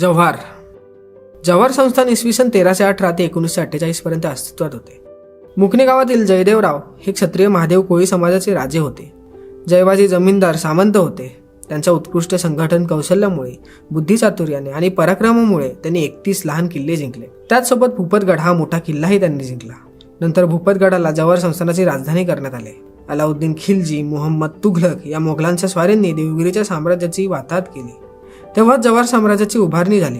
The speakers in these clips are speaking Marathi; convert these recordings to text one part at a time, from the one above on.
जव्हार. जव्हार संस्थान इसवी सन तेराशे अठरा ते एकोणीसशे अठ्ठेचाळीस पर्यंत अस्तित्वात होते. मुकणे गावातील जयदेवराव हे क्षत्रिय महादेव कोळी समाजाचे राजे होते. जयबाजी जमीनदार सामंत होते. त्यांच्या उत्कृष्ट संघटन कौशल्यामुळे बुद्धिचातुर्याने आणि पराक्रमामुळे त्यांनी एकतीस लहान किल्ले जिंकले. त्याचसोबत भूपतगड हा मोठा किल्लाही त्यांनी जिंकला. नंतर भूपतगडाला जव्हार संस्थानाची राजधानी करण्यात आले. अलाउद्दीन खिलजी मोहम्मद तुघलक या मोगलांच्या स्वारींनी देवगिरीच्या साम्राज्याची वाताहत केली. तेव्हा जव्हार साम्राज्याची उभारणी झाली.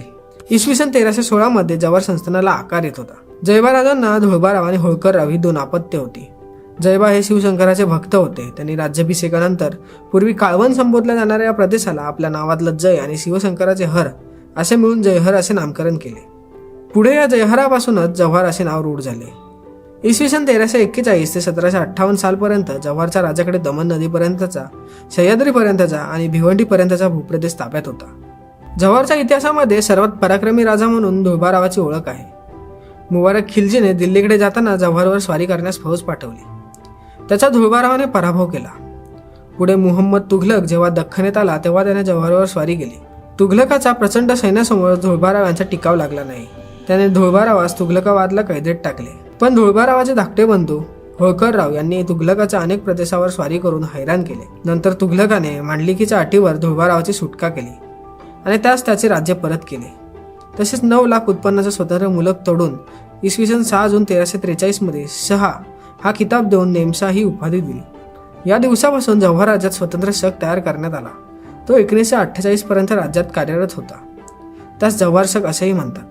इसवी सन तेराशे सोळामध्ये जव्हार संस्थानाला आकार येत होता. जयबाराजांना धुळबाराव आणि होळकरराव ही दोन अपत्य होती. जयबा हे शिवशंकराचे भक्त होते. त्यांनी राज्याभिषेकानंतर पूर्वी काळवण संबोधल्या जाणाऱ्या या प्रदेशाला आपल्या नावातलं जय आणि शिवशंकराचे हर असे मिळून जयहर असे नामकरण केले. पुढे या जयहरापासूनच जव्हार असे नाव रूढ झाले. इसवी सन तेराशे एक्केचाळीस ते सतराशे अठ्ठावन्न सालपर्यंत जव्हारच्या राजाकडे दमन नदीपर्यंतचा सह्याद्रीपर्यंतचा आणि भिवंडीपर्यंतचा भूप्रदेश ताब्यात होता. जव्हारच्या इतिहासामध्ये सर्वात पराक्रमी राजा म्हणून धुळबारावाची ओळख आहे. मुबारक खिलजीने दिल्लीकडे जाताना जव्हारवर स्वारी करण्यास फौज पाठवली. त्याचा धुळबारावाने पराभव केला. पुढे मुहम्मद तुघलक जेव्हा दख्खनेत आला तेव्हा त्याने जव्हारवर स्वारी केली. तुघलकाचा प्रचंड सैन्यासमोर धुळबाराव यांचा टिकाव लागला नाही. त्याने धुळबारावास तुघलकावादला कैदेत टाकले. पण धुळबारावाचे धाकटे बंधू होळकरराव यांनी तुघलकाच्या अनेक प्रदेशावर स्वारी करून हैराण केले. नंतर तुघलकाने मांडलिकीच्या अटीवर धुळबारावाची सुटका केली आणि त्यास त्याचे राज्य परत केले. तसेच नऊ लाख उत्पन्नाचं स्वतंत्र मुलक तोडून इसवी सन सहा जून तेराशे त्रेचाळीसमध्ये शहा हा किताब देऊन नेमसा ही उपाधी दिली. या दिवसापासून जव्हार राज्यात स्वतंत्र शक तयार करण्यात आला. तो एकोणीसशे अठ्ठेचाळीसपर्यंत राज्यात कार्यरत होता. त्यास जव्हार शक असेही म्हणतात.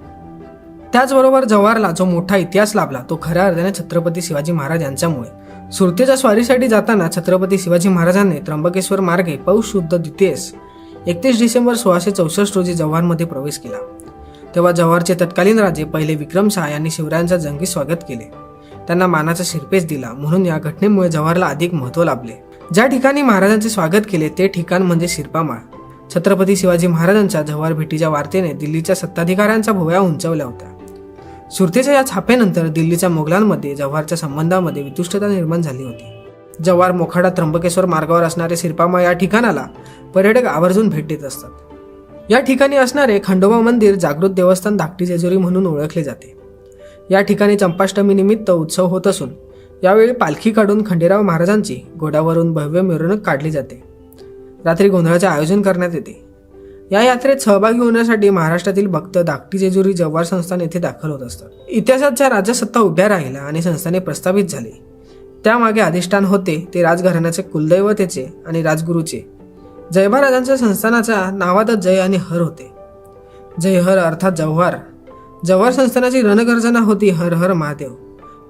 त्याचबरोबर जव्हारला जो मोठा इतिहास लाभला तो खऱ्या अर्थाने छत्रपती शिवाजी महाराज यांच्यामुळे. सुरतेच्या स्वारीसाठी जाताना छत्रपती शिवाजी महाराजांनी त्र्यंबकेश्वर मार्गे पौष शुद्ध द्वितीयस एकतीस डिसेंबर सोळाशे चौसष्ट रोजी जव्हारमध्ये प्रवेश केला. तेव्हा जव्हारचे तत्कालीन राजे पहिले विक्रमशाह यांनी शिवरायांचा जंगी स्वागत केले. त्यांना मानाचा शिरपेच दिला म्हणून या घटनेमुळे जव्हारला अधिक महत्त्व लाभले. ज्या ठिकाणी महाराजांचे स्वागत केले ते ठिकाण म्हणजे शिरपामाळ. छत्रपती शिवाजी महाराजांच्या जव्हार भेटीच्या वार्तेने दिल्लीच्या सत्ताधिकाऱ्यांच्या भोव्या उंचावल्या होत्या. सुरतेच्या या छापेनंतर दिल्लीच्या मोगलांमध्ये जव्हारच्या संबंधामध्ये वितुष्टता निर्माण झाली होती. जव्हार मोखाडा त्र्यंबकेश्वर मार्गावर असणारे सिरपामा या ठिकाणाला पर्यटक आवर्जून भेट देत असतात. या ठिकाणी असणारे खंडोबा मंदिर जागृत देवस्थान धाकटी जेजुरी म्हणून ओळखले जाते. या ठिकाणी चंपाष्टमी निमित्त उत्सव होत असून यावेळी पालखी काढून खंडेराव महाराजांची घोड्यावरून भव्य मिरवणूक काढली जाते. रात्री गोंधळाचे आयोजन करण्यात येते. या यात्रेत सहभागी होण्यासाठी महाराष्ट्रातील भक्त धाकटी जेजुरी जव्हार संस्थान येथे दाखल होत असतात. इतिहासात ज्या उभ्या राहिल्या आणि संस्थाने प्रस्थापित झाले. त्यामागे अधिष्ठान होते ते राजघराण्याचे कुलदैवतेचे आणि राजगुरूचे. जयभा राजांच्या संस्थानाच्या नावातच जय आणि हर होते. जय हर अर्थात जव्हार. जव्हार संस्थानाची रणगर्जना होती हर हर महादेव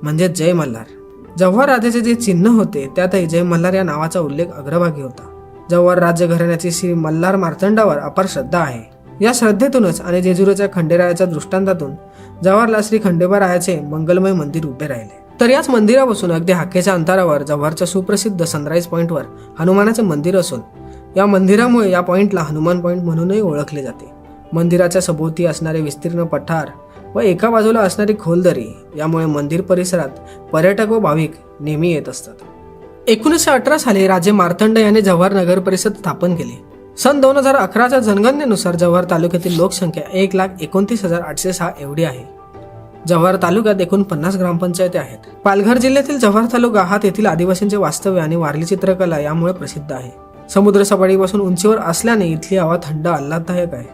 म्हणजे जय मल्हार. जव्हार राजाचे जे चिन्ह होते त्यातही जय मल्हार या नावाचा उल्लेख अग्रभागी होता. जव्हार राज्य घराण्याची श्री मल्हार मार्तंडावर अपार श्रद्धा आहे. या श्रद्धेतूनच आणि जेजुरीच्या खंडेरायाच्या दृष्टांतातून जव्हारला श्री खंडोबारायाचे मंगलमय मंदिर उभे राहिले. तर याच मंदिरापासून अगदी हाकेच्या अंतरावर जव्हारच्या सुप्रसिद्ध सनराईज पॉईंटवर हनुमानाचे मंदिर असून या मंदिरामुळे या पॉईंटला हनुमान पॉईंट म्हणूनही ओळखले जाते. मंदिराच्या सभोवती असणारे विस्तीर्ण पठार व एका बाजूला असणारी खोलदरी यामुळे मंदिर परिसरात पर्यटक व भाविक नेहमी येत असतात. एकोणीसशे अठरा साली राजे मार्तंड यांनी जव्हार नगर परिषद स्थापन केली. सन दोन हजार अकराच्या जनगणनेनुसार जव्हार तालुक्यातील लोकसंख्या एक लाख एकोणतीस हजार आठशे सहा एवढी आहे. जव्हार तालुक्यात एकूण पन्नास ग्रामपंचायती आहेत. पालघर जिल्ह्यातील जव्हार तालुका हा तेथील आदिवासींचे वास्तव्य आणि वारली चित्रकला यामुळे प्रसिद्ध आहे. समुद्र सपाटीपासून उंचीवर असल्याने इथली हवा थंड आल्हाददायक आहे.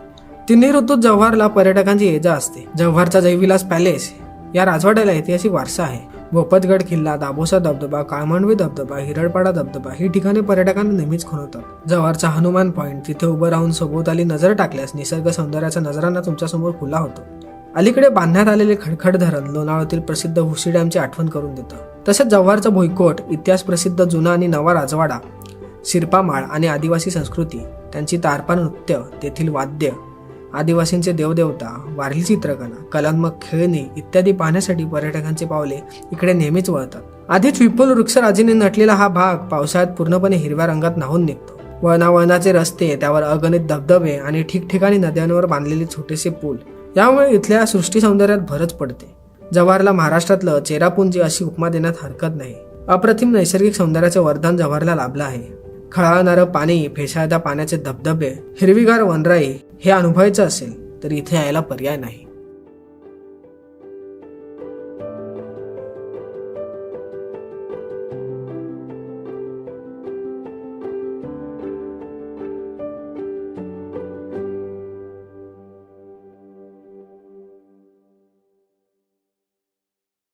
तिन्ही ऋतूत जव्हारला पर्यटकांची ये जा असते. जव्हारचा जयविलास पॅलेस या राजवाड्याला ऐतिहासिक वारसा आहे. भोपतगड किल्ला दाभोसा धबधबा काळमांडवी धबधबा हिरडपाडा धबधबा ही ठिकाणे पर्यटकांना नेहमीच खुणवतात. जव्हारचा हनुमान पॉईंट तिथे उभं राहून सभोवताली नजर टाकल्यास निसर्ग सौंदर्याचा नजरांना तुमच्यासमोर खुला होतो. अलीकडे बांधण्यात आलेले खडखड धरण लोणावळ्यातील प्रसिद्ध हुशी डॅमची आठवण करून देतं. तसेच जव्हारचा भुईकोट इतिहास प्रसिद्ध जुना आणि नवा राजवाडा शिरपामाळ आणि आदिवासी संस्कृती त्यांची तारपा नृत्य तेथील वाद्य आदिवासींचे देवदेवता वारली चित्रकला कलात्मक खेळणी इत्यादी पाहण्यासाठी पर्यटकांचे पावले इकडे नेहमीच वळतात. आधीच विपुल वृक्षराजीने नटलेला हा भाग पावसाळ्यात पूर्णपणे हिरव्या रंगात नाहून निघतो. वळणावळणाचे रस्ते त्यावर अगणित धबधबे आणि ठिकठिकाणी नद्यांवर बांधलेले छोटेसे पूल यामुळे इथल्या सृष्टी सौंदर्यात भरच पडते. जव्हारला महाराष्ट्रातलं चेरापुंजी अशी उपमा देण्यात हरकत नाही. अप्रतिम नैसर्गिक सौंदर्याचे वरदान जव्हारला लाभलं आहे. खळाळणारं पाणी फेसाळत्या पाण्याचे धबधबे हिरवीगार वनराई हे अनुभवायचं असेल तर इथे यायला पर्याय नाही.